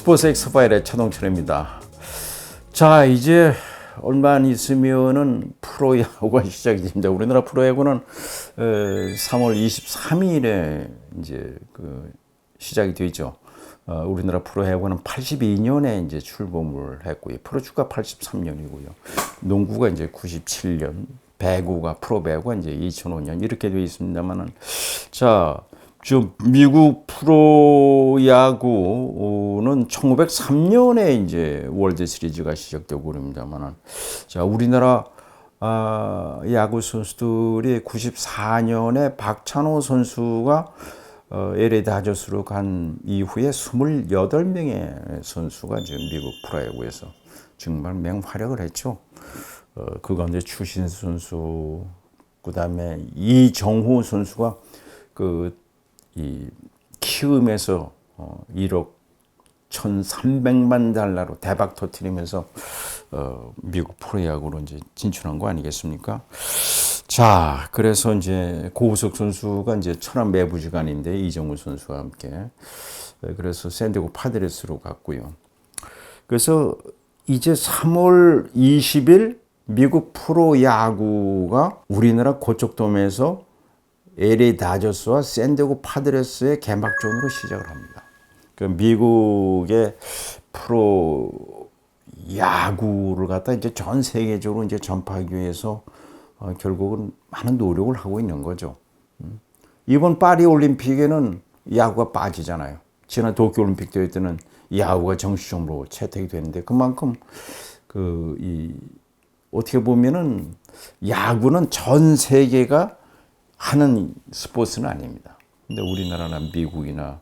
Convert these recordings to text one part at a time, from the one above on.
스포츠 엑스파일의 차동철입니다. 자, 이제 얼마 안 있으면은 프로야구가 시작이 됩니다. 우리나라 프로야구는 3월 23일에 이제 그 시작이 되죠. 어, 우리나라 프로야구는 82년에 이제 출범을 했고요. 프로축구가 83년이고요. 농구가 이제 97년, 배구가 프로배구가 이제 2005년 이렇게 되어 있습니다만은 자, 저 미국 프로야구는 1903년에 이제 월드 시리즈가 시작되고 그럽니다만은 자 우리나라 아, 야구 선수들이 94년에 박찬호 선수가 어, LA 다저스로 간 이후에 28명의 선수가 지금 미국 프로야구에서 정말 맹활약을 했죠. 어, 그 가운데 추신 선수, 그 다음에 이정후 선수가 그 이 키움에서 어, 1억 1,300만 달러로 대박 터트리면서 어, 미국 프로야구로 이제 진출한 거 아니겠습니까? 자, 그래서 이제 고우석 선수가 이제 천안 매부지간인데 이정우 선수와 함께 네, 그래서 샌디고 파드레스로 갔고요. 그래서 이제 3월 20일 미국 프로야구가 우리나라 고척돔에서 LA 다저스와 샌디고 파드레스의 개막전으로 시작을 합니다. 그 미국의 프로 야구를 갖다 이제 전 세계적으로 이제 전파하기 위해서 어, 결국은 많은 노력을 하고 있는 거죠. 음. 이번 파리 올림픽에는 야구가 빠지잖아요. 지난 도쿄 올림픽 때는 야구가 정식적으로 채택이 되는데 그만큼 그 이 어떻게 보면은 야구는 전 세계가 하는 스포츠는 아닙니다. 근데 우리나라나 미국이나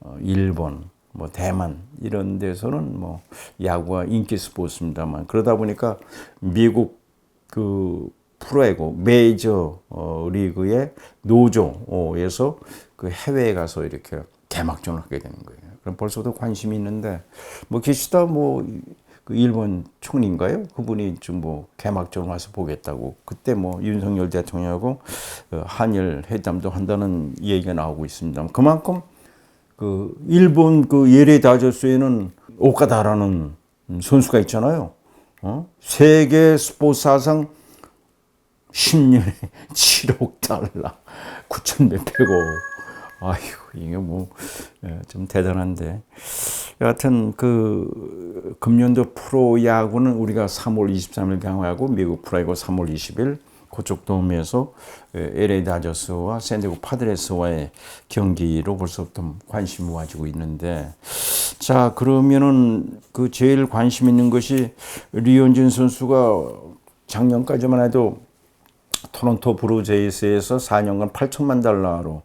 어, 일본, 뭐 대만 이런 데서는 뭐 야구가 인기 스포츠입니다만 그러다 보니까 미국 그 프로야구 메이저 어, 리그의 노조에서 그 해외에 가서 이렇게 개막전을 하게 되는 거예요. 그럼 벌써도 관심이 있는데 뭐 기시다 뭐 그 일본 총리인가요? 그분이 좀 뭐 개막전 와서 보겠다고 그때 뭐 윤석열 대통령하고 어, 한일 회담도 한다는 얘기가 나오고 있습니다. 그만큼 그 일본 그 예레 다저스에는 오카다라는 선수가 있잖아요. 어? 세계 스포츠 사상 10년에 7억 달러, 9천 몇백억. 아이고, 이게 뭐, 예, 좀 대단한데. 여하튼, 그, 금년도 프로야구는 우리가 3월 23일 강화하고 미국 프로야구 3월 20일 고척돔에서 LA 다저스와 샌디고 파드레스와의 경기로 벌써부터 관심을 가지고 있는데 자 그러면은 그 제일 관심 있는 것이 리온진 선수가 작년까지만 해도 토론토 브루제이스에서 4년간 8천만 달러로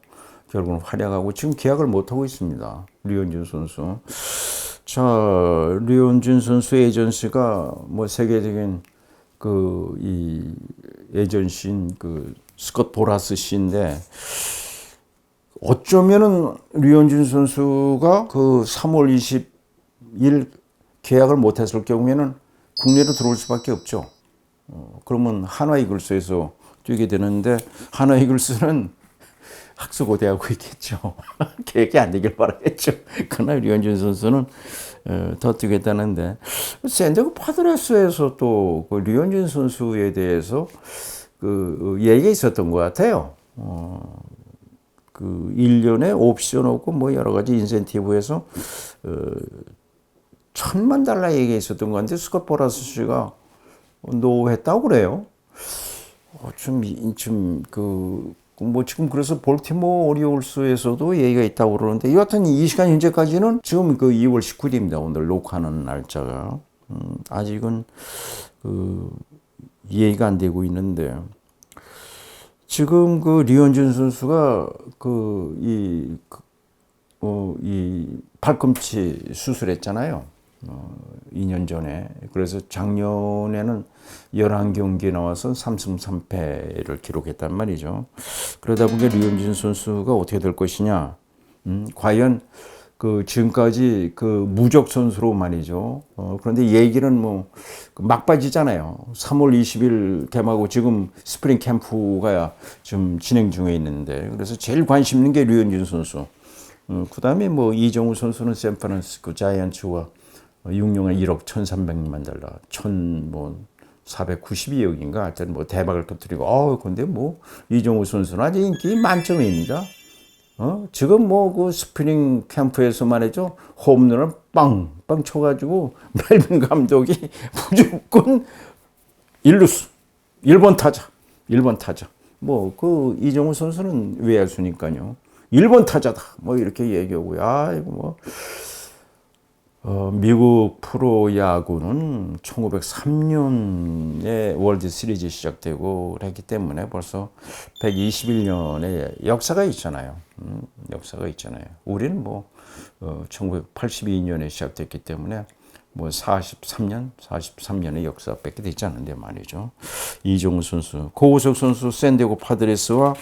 결국은 활약하고 지금 계약을 못 하고 있습니다. 리온진 선수. 자, 리온진 선수 에이전시가 뭐 세계적인 그 이 에이전시인 그 스콧 보라스 씨인데 어쩌면은 리온진 선수가 그 3월 20일 계약을 못 했을 경우에는 국내로 들어올 수밖에 없죠. 어, 그러면 한화 이글스에서 뛰게 되는데 한화 이글스는 학수고대하고 있겠죠. 계획이 안 되길 바라겠죠. 그러나 류현진 선수는 어, 더 뛰겠다는데 샌디고 파드레스에서 또그 류현진 선수에 대해서 그 얘기가 있었던 것 같아요. 어, 그 1년에 옵션 없고 뭐 여러 가지 인센티브에서 어, 천만 달러 얘기가 있었던 건데 스콧 보라스 씨가 노했다고 그래요. 어, 좀, 좀, 그, 뭐 지금 그래서 볼티모 오리올스에서도 얘기가 있다고 그러는데 여하튼 이 시간 현재까지는 지금 그 2월 19일입니다. 오늘 녹화하는 날짜가. 음, 아직은 그 이해가 안 되고 있는데 지금 그 리온준 선수가 그 이 그, 어, 이 팔꿈치 수술했잖아요. 어, 2년 전에. 그래서 작년에는 11경기에 나와서 3승 3패를 기록했단 말이죠. 그러다 보니까 류현진 선수가 어떻게 될 것이냐. 음, 과연 그 지금까지 그 무적 선수로 말이죠. 어, 그런데 얘기는 뭐 막바지잖아요. 3월 20일 개막하고 지금 스프링 캠프가 좀 진행 중에 있는데 그래서 제일 관심 있는 게 류현진 선수. 어, 그다음에 뭐 이정우 선수는 샌프란시스코 자이언츠와 6년에 1억 1,300만 달러, 1,000뭐 492억인가? 하여튼 뭐 대박을 터뜨리고. 어 근데 뭐 이정우 선수는 아주 인기 만점입니다. 어? 지금 뭐 그 스프링 캠프에서 말이죠. 홈런을 빵빵 쳐가지고 멜빈 감독이 무조건 일루수 1번 타자 1번 타자. 뭐 그 이정우 선수는 외야수니까요. 1번 타자다. 뭐 이렇게 얘기하고요. 아이고 뭐 어, 미국 프로야구는 1903년에 월드 시리즈 시작되고 했기 때문에 벌써 121년의 역사가 있잖아요. 음, 역사가 있잖아요. 우리는 뭐 어, 1982년에 시작됐기 때문에 뭐 43년, 43년의 역사밖에 되지 않는데 말이죠. 이종우 선수, 고우석 선수 샌디고 파드레스와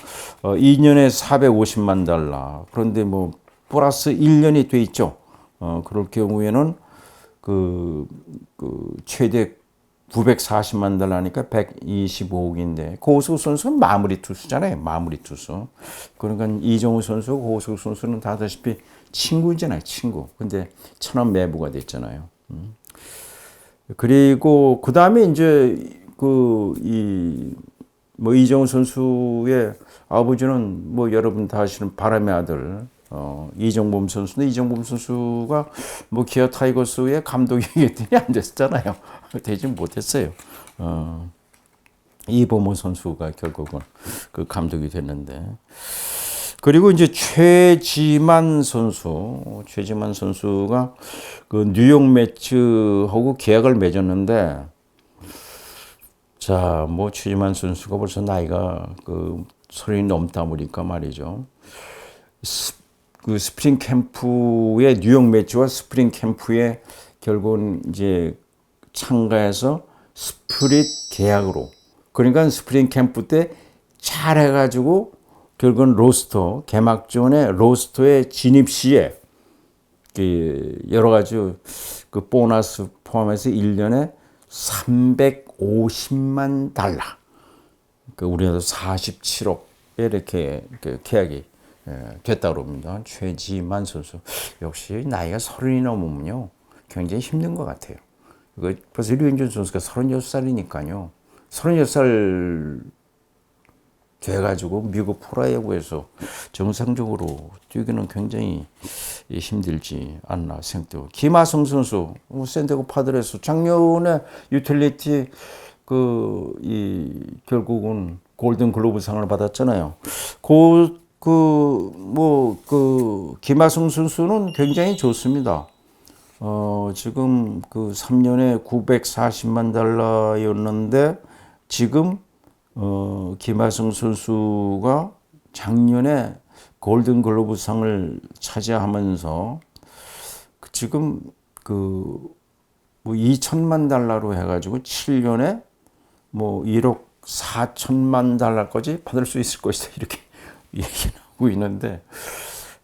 어, 2년에 450만 달러. 그런데 뭐 플러스 1년이 돼 있죠. 어, 그럴 경우에는 그, 그 최대 940만 달러니까 125억인데 고우석 선수는 마무리 투수잖아요. 마무리 투수. 그러니까 이정우 선수, 고우석 선수는 다다시피 친구잖아요. 친구. 근데 천원 매부가 됐잖아요. 음. 그리고 그 다음에 이제 그 이 뭐 이정우 선수의 아버지는 뭐 여러분 다 아시는 바람의 아들 어, 이정범 선수인데 이정범 선수가 뭐 기아 타이거스의 감독이 됐더니 안 됐잖아요. 되지 못했어요. 어, 이범호 선수가 결국은 그 감독이 됐는데 그리고 이제 최지만 선수, 최지만 선수가 그 뉴욕 매츠하고 계약을 맺었는데 자, 뭐 최지만 선수가 벌써 나이가 그 서른이 넘다 보니까 말이죠. 그 스프링 캠프의 뉴욕 매치와 스프링 캠프에 결국은 이제 참가해서 스프릿 계약으로 그러니까 스프링 캠프 때 잘해가지고 결국은 로스터 개막전에 로스터의 진입 시에 그 여러 가지 그 보너스 포함해서 1년에 350만 달러. 그 우리나라 47억 이렇게 그 계약이 예, 됐다고 합니다. 최지만 선수. 역시 나이가 서른이 넘으면요. 굉장히 힘든 것 같아요. 그 벌써 류현준 선수가 36살이니까요. 36살 돼가지고 미국 프로야구에서 정상적으로 뛰기는 굉장히 힘들지 않나 생각되고 김하성 선수 뭐 샌디고 파드레스 작년에 유틸리티 그 이 결국은 골든 글로브 상을 받았잖아요. 그 그, 뭐, 그, 김하성 선수는 굉장히 좋습니다. 어, 지금 그 3년에 940만 달러였는데, 지금, 어, 김하성 선수가 작년에 골든 글로브상을 차지하면서, 지금 그, 뭐 2천만 달러로 해가지고 7년에 뭐 1억 4천만 달러까지 받을 수 있을 것이다. 이렇게 얘기는 하고 있는데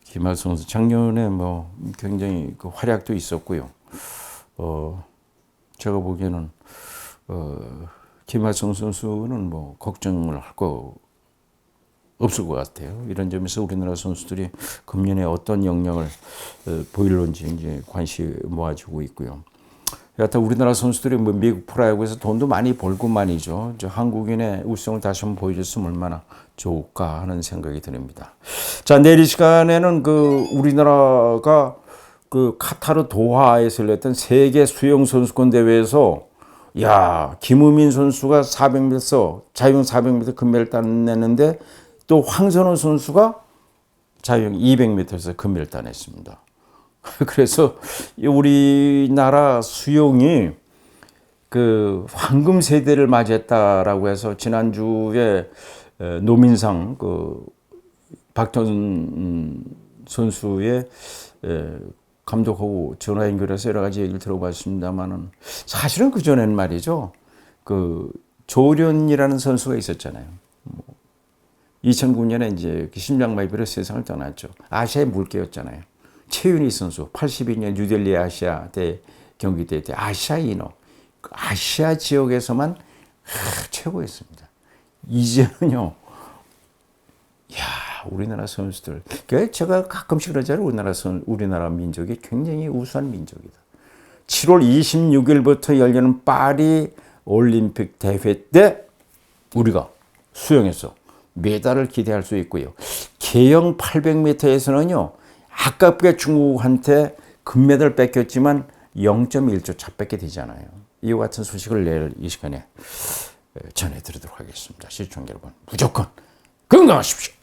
김하성 선수 작년에 뭐 굉장히 그 활약도 있었고요. 어 제가 보기에는 어 김하성 선수는 뭐 걱정을 할 거 없을 것 같아요. 이런 점에서 우리나라 선수들이 금년에 어떤 역량을 어, 보일런지 이제 관심 모아지고 있고요. 여하튼 우리나라 선수들이 뭐 미국 프로야구에서 돈도 많이 벌고 말이죠. 저 한국인의 우승을 다시 한번 보여줬으면 얼마나 좋을까 하는 생각이 듭니다. 자, 내일 이 시간에는 그 우리나라가 그 카타르 도하에서 열렸던 세계 수영 선수권 대회에서 야, 김우민 선수가 400m 자유형 400m 금메달 따냈는데 또 황선호 선수가 자유형 200m에서 금메달 따냈습니다. 그래서 우리나라 수용이 그 황금 세대를 맞이했다라고 해서 지난주에 노민상 그 박전 선수의 감독하고 전화 연결해서 여러 가지 얘기를 들어봤습니다만은 사실은 그 전에는 말이죠. 그 조련이라는 선수가 있었잖아요. 2009년에 이제 그 심장마비로 세상을 떠났죠. 아시아의 물개였잖아요. 최윤희 선수 82년 뉴델리 아시아 대 경기 때 아시아 인어 그 아시아 지역에서만 하, 최고였습니다. 이제는요. 야, 우리나라 선수들. 그 제가 가끔씩 그러잖아요. 우리나라 선, 우리나라 민족이 굉장히 우수한 민족이다. 7월 26일부터 열리는 파리 올림픽 대회 때 우리가 수영에서 메달을 기대할 수 있고요. 계영 800m에서는요. 아깝게 중국한테 금메달 뺏겼지만 0.1조 차 뺏게 되잖아요. 이와 같은 소식을 내일 이 시간에 전해드리도록 하겠습니다. 시청자 여러분 무조건 건강하십시오.